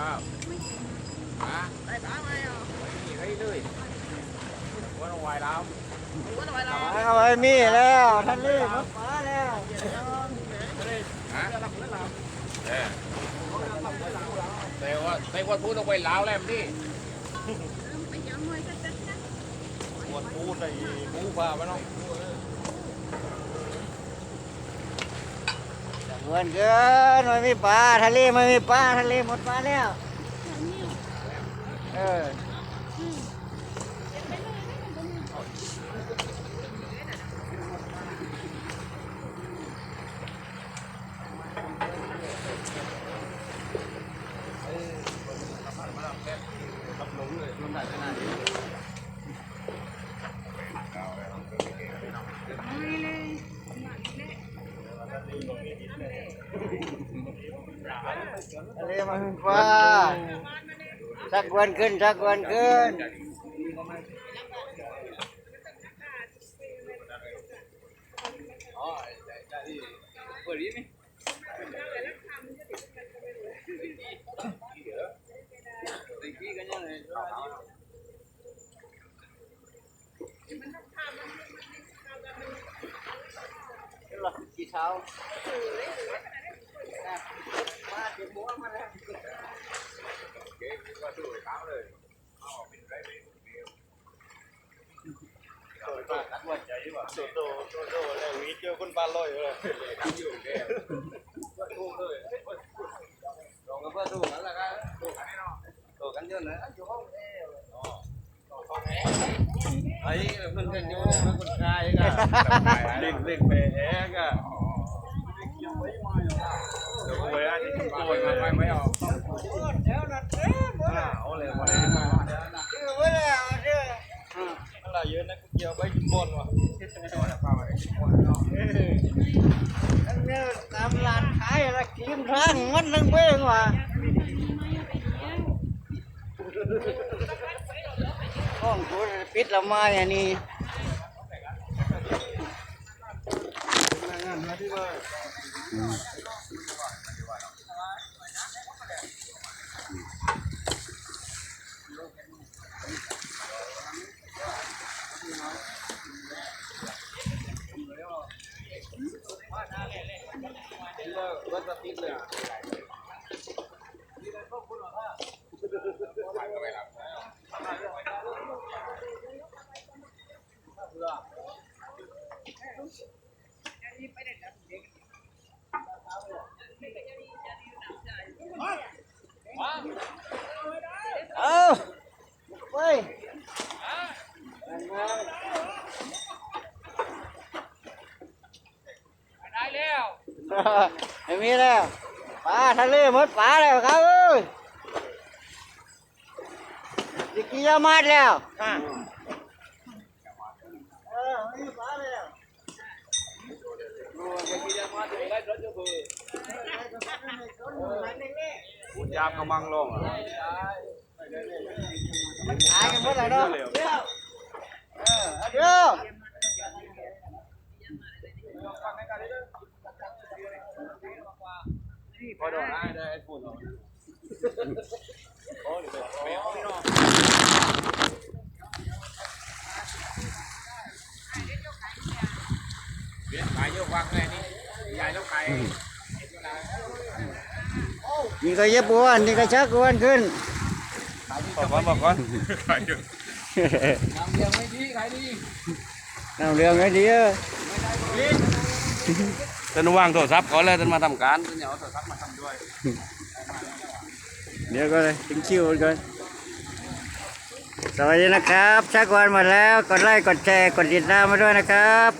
อ้าวฮะไปลามไหมอะนี่ไว้เลยว่าต้องวายแล้วว่าทำไมเราเอาไว้มีแล้วทะเลหมดฟ้าแล้วฮะเออแต่ว่าแต่ว่าพูดต้องไปลาวแล้วพี่หมดพูดไอ้หมูปลาไม่ต้อง เงินเกินไม่มีปลาทะเลไม่มีปลาทะเลหมดปลาแล้วเออทะเลมัน มีปลาสักวันขึ้นสักวันขึ้นกี่เช้ามาเก็บหัวมาแล้ว โตโตโตโตแล้ววีเจอคนปลาลอยเลยลงกับเพื่อนถูกแล้วล่ะครับถูกกันเยอะเลยอยู่ห้องเอไอ้เพื่อนกันอยู่มันคนกายกันเล่งเล่งไปแอกอะเดี๋ยวไปอันนี้กินโอ้โวยยมามาไม่ออกเดี๋ยวนัดเอ๊ะเอไหร่เอาเลยมาเลยมา นะกูเกี่ยวไปกินบอลวะอันนี้ตามร้านขายละกินทางมันนึงเบ้งว่ะห้องกูปิดละไม้อันนี้งานมาที่ว่าวั สติดเลยเอาไปได้แล้ว ไม่มีแล้วปลาทะเลหมดปลาแล้วครับเอ้ยดิกิยามาดแล้วเออไม่มีปลาแล้วพูดยามกำลังลงอะตายกันหมดแล้วเนาะเดี๋ยวเออเดี๋ยว พอโดนได้ได้ไอ้ฝุ่นเบียดขายเยอะวังเลยนี่ใหญ่แล้วไก่นี่ก็เย็บอ้วนนี่ก็ชักอ้วนขึ้นบอกก่อนบอกก่อนขายเยอะน้ำเรื่องไม่ดีเออ จะวางโทรศัพท์ก่อนแล้วจะมาทำการจะเอาโทรศัพท์มาทำด้วย เดี๋ยวก็เลยถึงคิวก่อนสวัสดีนะครับชักวันหมดแล้ว กดไลค์ กดแชร์ กดติดตามมาด้วยนะครับ